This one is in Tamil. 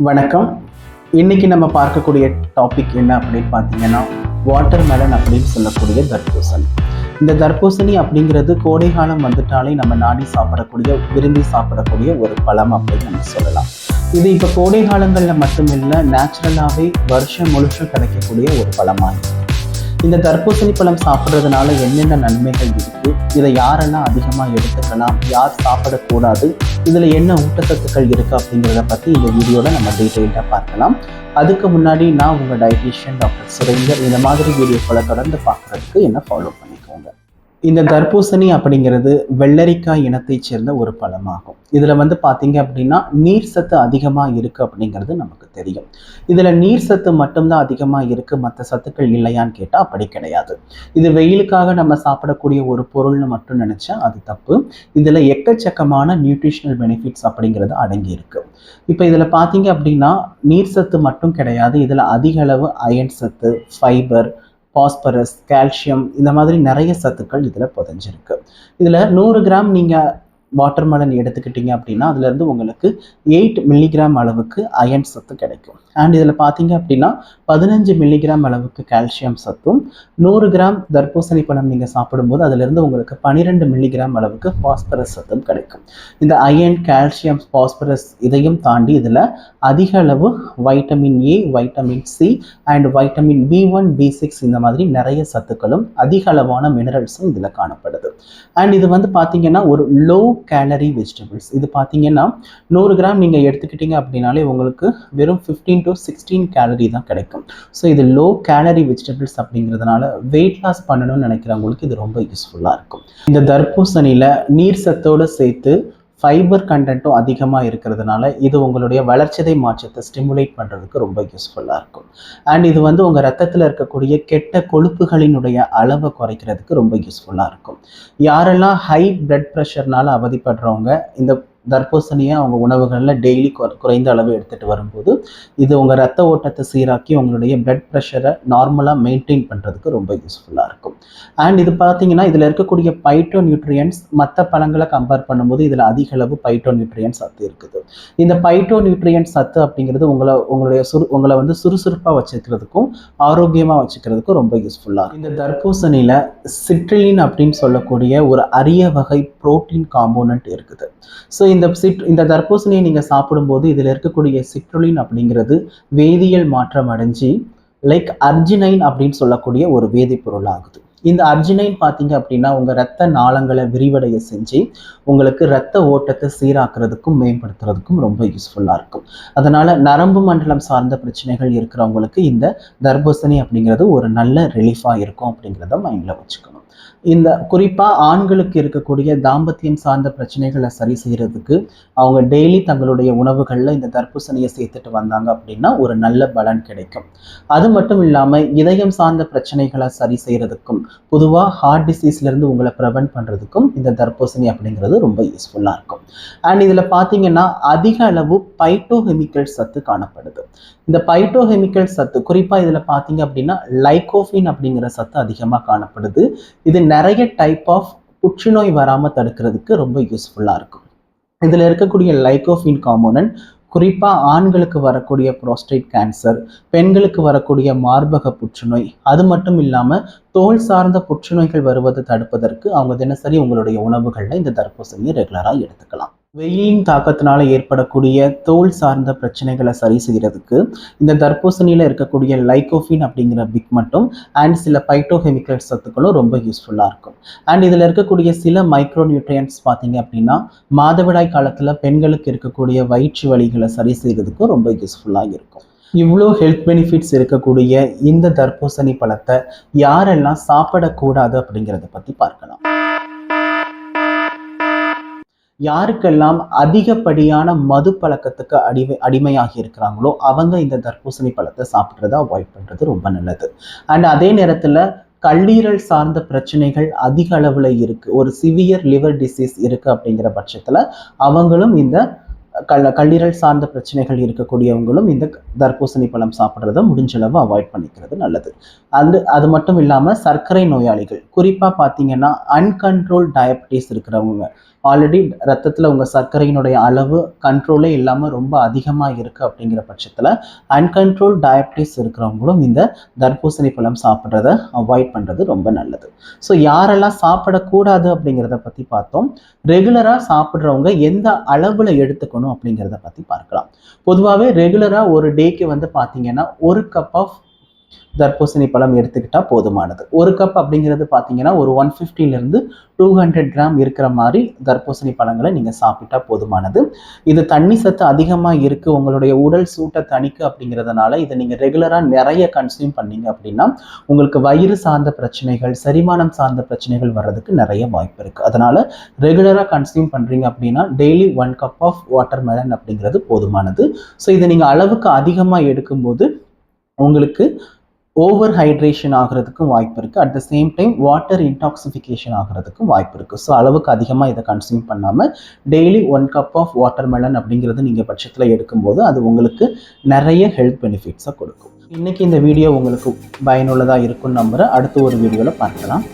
வணக்கம். இன்னைக்கு நம்ம பார்க்கக்கூடிய டாபிக் என்ன அப்படின்னு பார்த்தீங்கன்னா வாட்டர் மெலன் அப்படின்னு சொல்லக்கூடிய தர்பூசணி. இந்த தர்பூசணி அப்படிங்கிறது கோடை காலம் வந்துட்டாலே நம்ம நாடி சாப்பிடக்கூடிய விரும்பி சாப்பிடக்கூடிய ஒரு பழம் அப்படின்னு நம்ம சொல்லலாம். இது இப்போ கோடை காலங்களில் மட்டுமில்லை நேச்சுரலாகவே வருஷம் முழுசும் கிடைக்கக்கூடிய ஒரு பழமாக இருக்குது இந்த தர்பூசணி பழம் சாப்பிட்றதுனால என்னென்ன நன்மைகள் இருக்கு? இதை யாரெல்லாம் அதிகமாக எடுத்துக்கலாம்? யார் சாப்பிடக்கூடாது? இதில் என்ன ஊட்டச்சத்துக்கள் இருக்கு அப்படிங்கிறத பற்றி இந்த வீடியோவில் நம்ம டீட்டெயிலாக பார்க்கலாம். அதுக்கு முன்னாடி நான் உங்கள் டயட்டீஷியன் டாக்டர் சுரேந்தர் இந்த மாதிரி வீடியோக்களை தொடர்ந்து பார்க்குறதுக்கு என்ன ஃபாலோ பண்ணிக்கோங்க. இந்த தர்பூசணி அப்படிங்கிறது வெள்ளரிக்காய் இனத்தைச் சேர்ந்த ஒரு பழமாகும். இதில் வந்து பார்த்தீங்க அப்படின்னா நீர் சத்து அதிகமாக இருக்குது அப்படிங்கிறது நமக்கு தெரியும். இதில் நீர் சத்து மட்டும்தான் அதிகமாக இருக்குது மற்ற சத்துக்கள் இல்லையான்னு கேட்டால் அப்படி கிடையாது. இது வெயிலுக்காக நம்ம சாப்பிடக்கூடிய ஒரு பொருள்னு மட்டும் நினச்சா அது தப்பு. இதில் எக்கச்சக்கமான நியூட்ரிஷனல் பெனிஃபிட்ஸ் அப்படிங்கிறது அடங்கி இருக்கு. இப்போ இதில் பார்த்தீங்க அப்படின்னா நீர் சத்து மட்டும் கிடையாது. இதில் அதிக அளவு அயன் சத்து ஃபைபர் பாஸ்பரஸ் கால்சியம் இந்த மாதிரி நிறைய சத்துக்கள் இதில் புதைஞ்சிருக்கு. இதில் நூறு கிராம் நீங்கள் வாட்டர் மெலன் எடுத்துக்கிட்டீங்க அப்படின்னா அதுலேருந்து உங்களுக்கு எயிட் மில்லிகிராம் அளவுக்கு அயன் சத்து கிடைக்கும். அண்ட் இதில் பார்த்தீங்க அப்படின்னா பதினஞ்சு மில்லிகிராம் அளவுக்கு கால்சியம் சத்தும் நூறு கிராம் தர்பூசணி பழம் நீங்கள் சாப்பிடும்போது அதுலேருந்து உங்களுக்கு பன்னிரெண்டு மில்லிகிராம் அளவுக்கு பாஸ்பரஸ் சத்தும் கிடைக்கும். இந்த அயன் கால்சியம் பாஸ்பரஸ் இதையும் தாண்டி இதில் அதிக அளவு vitamin A vitamin C and vitamin B one B six இந்த மாதிரி நிறைய சத்துக்களும் அதிக அளவான மினரல்ஸும் இதில் காணப்படுது. அண்ட் இது வந்து பார்த்தீங்கன்னா ஒரு லோ கேலரி வெஜிடபிள்ஸ் இது பார்த்தீங்கன்னா நூறு கிராம் நீங்கள் எடுத்துக்கிட்டீங்க அப்படின்னாலே உங்களுக்கு வெறும் ஃபிஃப்டீன் டு சிக்ஸ்டீன் கேலரி தான் கிடைக்கும். ஸோ இது லோ கேலரி வெஜிடபிள்ஸ் அப்படிங்கிறதுனால வெயிட் லாஸ் பண்ணணும்னு நினைக்கிறவங்களுக்கு இது ரொம்ப யூஸ்ஃபுல்லாக இருக்கும். இந்த தர்பூசணியில் நீர் சத்தோடு சேர்த்து ஃபைபர் கண்டென்ட்டும் அதிகமாக இருக்கிறதுனால இது உங்களுடைய வளர்ச்சிதை மாற்றத்தை ஸ்டிமுலேட் பண்ணுறதுக்கு ரொம்ப யூஸ்ஃபுல்லாக இருக்கும். அண்ட் இது வந்து உங்கள் ரத்தத்தில் இருக்கக்கூடிய கெட்ட கொழுப்புகளினுடைய அளவை குறைக்கிறதுக்கு ரொம்ப யூஸ்ஃபுல்லாக இருக்கும். யாரெல்லாம் ஹை பிளட் ப்ரெஷர்னால அவதிப்படுறவங்க இந்த தர்பூசணியை அவங்க உணவுகளில் டெய்லி குறைந்த அளவு எடுத்துகிட்டு வரும்போது இது உங்கள் ரத்த ஓட்டத்தை சீராக்கி உங்களுடைய பிளட் ப்ரெஷரை நார்மலாக மெயின்டைன் பண்ணுறதுக்கு ரொம்ப யூஸ்ஃபுல்லாக இருக்கும். அண்ட் இது பார்த்தீங்கன்னா இதில் இருக்கக்கூடிய பைட்டோ நியூட்ரியன்ஸ் மற்ற பழங்களை கம்பேர் பண்ணும்போது இதில் அதிக அளவு பைட்டோ நியூட்ரியன்ஸ் சத்து இருக்குது. இந்த பைட்டோ நியூட்ரியன்ஸ் சத்து அப்படிங்கிறது உங்களை உங்களுடைய சுறு உங்களை வந்து சுறுசுறுப்பாக வச்சுக்கிறதுக்கும் ஆரோக்கியமாக வச்சுக்கிறதுக்கும் ரொம்ப யூஸ்ஃபுல்லாக இந்த தர்பூசணியில் சிட்ரிலின் அப்படின்னு சொல்லக்கூடிய ஒரு அரிய வகை புரோட்டீன் காம்போனன்ட் இருக்குது. ஸோ இந்த சிட் இந்த தர்பூசணியை நீங்கள் சாப்பிடும்போது இதில் இருக்கக்கூடிய சிட்ருலின் அப்படிங்கிறது வேதியியல் மாற்றம் அடைஞ்சு லைக் அர்ஜினைன் அப்படின்னு சொல்லக்கூடிய ஒரு வேதிப்பொருள் ஆகுது இந்த அர்ஜினைன் பார்த்தீங்க அப்படின்னா உங்கள் ரத்த நாளங்களை விரிவடைய செஞ்சு உங்களுக்கு ரத்த ஓட்டத்தை சீராக்குறதுக்கும் மேம்படுத்துறதுக்கும் ரொம்ப யூஸ்ஃபுல்லாக இருக்கும். அதனால் நரம்பு மண்டலம் சார்ந்த பிரச்சனைகள் இருக்கிறவங்களுக்கு இந்த தர்பூசணி அப்படிங்கிறது ஒரு நல்ல ரிலீஃபாக இருக்கும் அப்படிங்கிறத மைண்டில் வச்சுக்கணும். இந்த குறிப்பாக ஆண்களுக்கு இருக்கக்கூடிய தாம்பத்தியம் சார்ந்த பிரச்சனைகளை சரி செய்கிறதுக்கு அவங்க டெய்லி தங்களுடைய உணவுகளில் இந்த தர்பூசணியை சேர்த்துட்டு வந்தாங்க அப்படின்னா ஒரு நல்ல பலன் கிடைக்கும். அது மட்டும் இல்லாமல் இதயம் சார்ந்த பிரச்சனைகளை சரி செய்கிறதுக்கும் பொதுவாக ஹார்ட் டிசீஸ்லேருந்து உங்களை ப்ரிவெண்ட் பண்ணுறதுக்கும் இந்த தர்பூசணி அப்படிங்கிறது ரொம்ப யூஸ்ஃபுல்லாக இருக்கும். அண்ட் இதில் பார்த்தீங்கன்னா அதிக அளவு பைட்டோகெமிக்கல் சத்து காணப்படுது. இந்த பைட்டோகெமிக்கல் சத்து குறிப்பாக இதில் பார்த்தீங்க அப்படின்னா லைகோஃபின் அப்படிங்கிற சத்து அதிகமாக காணப்படுது. இது நிறைய டைப் ஆஃப் புற்றுநோய் வராமல் தடுக்கிறதுக்கு ரொம்ப யூஸ்ஃபுல்லாக இருக்கும். இதில் இருக்கக்கூடிய லைகோஃபின் காம்போனன்ட் குறிப்பாக ஆண்களுக்கு வரக்கூடிய புரோஸ்டேட் கேன்சர் பெண்களுக்கு வரக்கூடிய மார்பக புற்றுநோய் அது மட்டும் இல்லாமல் தோல் சார்ந்த புற்றுநோய்கள் வருவதை தடுப்பதற்கு அவங்க தினசரி உங்களுடைய உணவுகளில் இந்த தர்பூசணியை ரெகுலராக எடுத்துக்கலாம். வெயிலின் தாக்கத்தினால ஏற்படக்கூடிய தோல் சார்ந்த பிரச்சனைகளை சரி செய்கிறதுக்கு இந்த தர்பூசணியில் இருக்கக்கூடிய லைகோஃபின் அப்படிங்கிற பிக் மட்டும் அண்ட் சில பைட்டோகெமிக்கல் சத்துக்களும் ரொம்ப யூஸ்ஃபுல்லாக இருக்கும். அண்ட் இதில் இருக்கக்கூடிய சில மைக்ரோ நியூட்ரியன்ஸ் பார்த்தீங்க அப்படின்னா மாதவிடாய் காலத்தில் பெண்களுக்கு இருக்கக்கூடிய வயிற்று வலிகளை சரி செய்கிறதுக்கும் ரொம்ப யூஸ்ஃபுல்லாக இருக்கும். இவ்வளோ ஹெல்த் பெனிஃபிட்ஸ் இருக்கக்கூடிய இந்த தர்பூசணி பழத்தை யாரெல்லாம் சாப்பிடக்கூடாது அப்படிங்கிறத பற்றி பார்க்கலாம். யாருக்கெல்லாம் அதிகப்படியான மது பழக்கத்துக்கு அடிமை அடிமையாகி இருக்கிறாங்களோ அவங்க இந்த தர்பூசணி பழத்தை சாப்பிட்றத அவாய்ட் பண்ணுறது ரொம்ப நல்லது. அண்ட் அதே நேரத்தில் கல்லீரல் சார்ந்த பிரச்சனைகள் அதிக அளவில் இருக்குது ஒரு சிவியர் லிவர் டிசீஸ் இருக்குது அப்படிங்கிற பட்சத்தில் அவங்களும் இந்த கல் கல்லீரல் சார்ந்த பிரச்சனைகள் இருக்கக்கூடியவங்களும் இந்த தர்பூசணி பழம் சாப்பிட்றத முடிஞ்சளவு அவாய்ட் பண்ணிக்கிறது நல்லது. அது அது மட்டும் இல்லாமல் சர்க்கரை நோயாளிகள் குறிப்பாக பார்த்தீங்கன்னா அன்கண்ட்ரோல் டயபிட்டிஸ் இருக்கிறவங்க ஆல்ரெடி ரத்தத்தில் உங்கள் சர்க்கரையினுடைய அளவு கண்ட்ரோலே இல்லாமல் ரொம்ப அதிகமாக இருக்குது அப்படிங்கிற பட்சத்தில் அன்கண்ட்ரோல் டயபிட்டிஸ் இருக்கிறவங்களும் இந்த தர்பூசணி பழம் சாப்பிட்றத அவாய்ட் பண்ணுறது ரொம்ப நல்லது. ஸோ யாரெல்லாம் சாப்பிடக்கூடாது அப்படிங்கிறத பற்றி பார்த்தோம். ரெகுலராக சாப்பிட்றவங்க எந்த அளவில் எடுத்துக்கணும் அப்படிங்கிறத பற்றி பார்க்கலாம். பொதுவாகவே ரெகுலராக ஒரு டேக்கு வந்து பார்த்தீங்கன்னா ஒரு கப் ஆஃப் தர்பூசணி பழம் எடுத்துக்கிட்டால் போதுமானது. ஒரு கப் அப்படிங்கிறது பார்த்தீங்கன்னா ஒரு ஒன் ஃபிஃப்டிலேருந்து டூ ஹண்ட்ரட் கிராம் இருக்கிற மாதிரி தர்பூசணி பழங்களை நீங்கள் சாப்பிட்டா போதுமானது. இது தண்ணி சத்து அதிகமாக இருக்குது உங்களுடைய உடல் சூட்டை தணிக்கு அப்படிங்கிறதுனால இதை நீங்கள் ரெகுலராக நிறைய கன்சியூம் பண்ணீங்க அப்படின்னா உங்களுக்கு வயிறு சார்ந்த பிரச்சனைகள் செரிமானம் சார்ந்த பிரச்சனைகள் வர்றதுக்கு நிறைய வாய்ப்பு இருக்குது அதனால் ரெகுலராக கன்சியூம் பண்ணுறீங்க அப்படின்னா daily one cup of watermelon அப்படிங்கிறது போதுமானது. ஸோ இதை நீங்கள் அளவுக்கு அதிகமாக எடுக்கும்போது உங்களுக்கு ஓவர் ஹைட்ரேஷன் ஆகிறதுக்கும் வாய்ப்பு இருக்குது at the same time water intoxication ஆகிறதுக்கும் வாய்ப்பு இருக்குது ஸோ அளவுக்கு அதிகமாக இதை கன்சியூம் பண்ணாமல் daily one cup of watermelon அப்படிங்கிறது நீங்கள் பட்சத்தில் எடுக்கும்போது அது உங்களுக்கு நிறைய ஹெல்த் பெனிஃபிட்ஸை கொடுக்கும். இன்றைக்கி இந்த வீடியோ உங்களுக்கு பயனுள்ளதாக இருக்கும்னு நம்புகிறேன் அடுத்த ஒரு வீடியோவில் பார்க்கலாம்.